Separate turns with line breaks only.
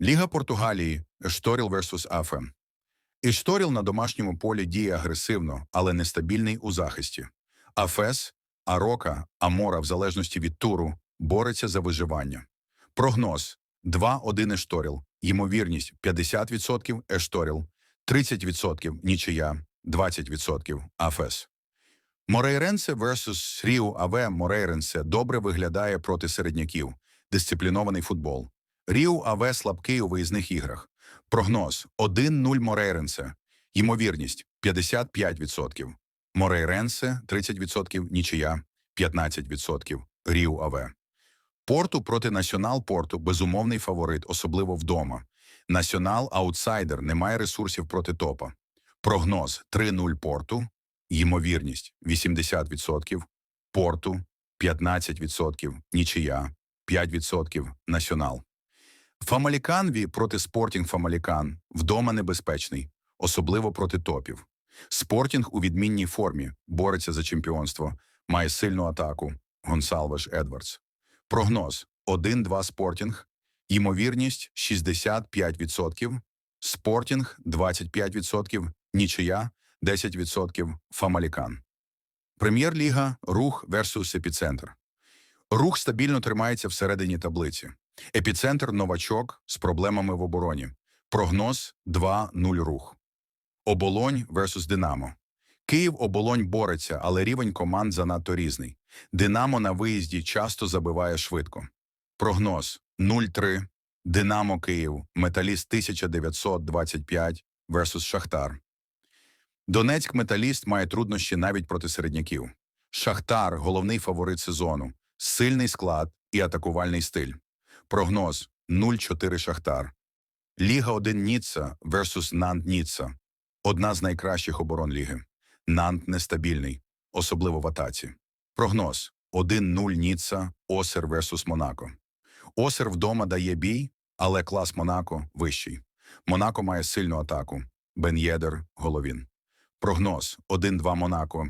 Ліга Португалії Ешторіл vs Афе. Ішторіл на домашньому полі діє агресивно, але нестабільний у захисті. Афес, Арока, Амора, в залежності від туру, бореться за виживання. Прогноз 2-1 Ешторіл. Ймовірність 50% Ешторіл, 30% нічия, 20% Афес. Морейренсе vs Ріу Аве Морейренсе добре виглядає проти середняків. Дисциплінований футбол. Ріу Аве слабкий у виїзних іграх. Прогноз 1-0 Морейренсе. Ймовірність 55%. Морейренсе 30%, нічия 15%. Ріу Аве. Порту проти Націонал Порту безумовний фаворит, особливо вдома. Націонал аутсайдер, немає ресурсів проти топа. Прогноз 3-0 Порту. Ймовірність 80%. Порту 15%, нічия 5% Націонал. Фамалікан проти Спортінг Фамалікан вдома небезпечний, особливо проти топів. Спортінг у відмінній формі бореться за чемпіонство, має сильну атаку. Гонсалвеш Едвардс. Прогноз 1-2 Спортінг. Ймовірність 65%. Спортінг 25%. Нічия 10% Фамалікан. Прем'єр-ліга Рух versus Епіцентр. Рух стабільно тримається всередині таблиці. Епіцентр новачок з проблемами в обороні. Прогноз 2-0 рух. Оболонь versus Динамо. Київ оболонь бореться, але рівень команд занадто різний. Динамо на виїзді часто забиває швидко. Прогноз 0-3. Динамо Київ. Металіст 1925 versus Шахтар. Донецьк Металіст має труднощі навіть проти середняків. Шахтар головний фаворит сезону. Сильний склад і атакувальний стиль. Прогноз 0-4 Шахтар. Ліга 1 Ніцца versus Нант Ніцца. Одна з найкращих оборон ліги. Нант нестабільний, особливо в атаці. Прогноз 1-0 Ніцца, Осер versus Монако. Осер вдома дає бій, але клас Монако вищий. Монако має сильну атаку. Бен Єдер, Головін. Прогноз 1-2 Монако,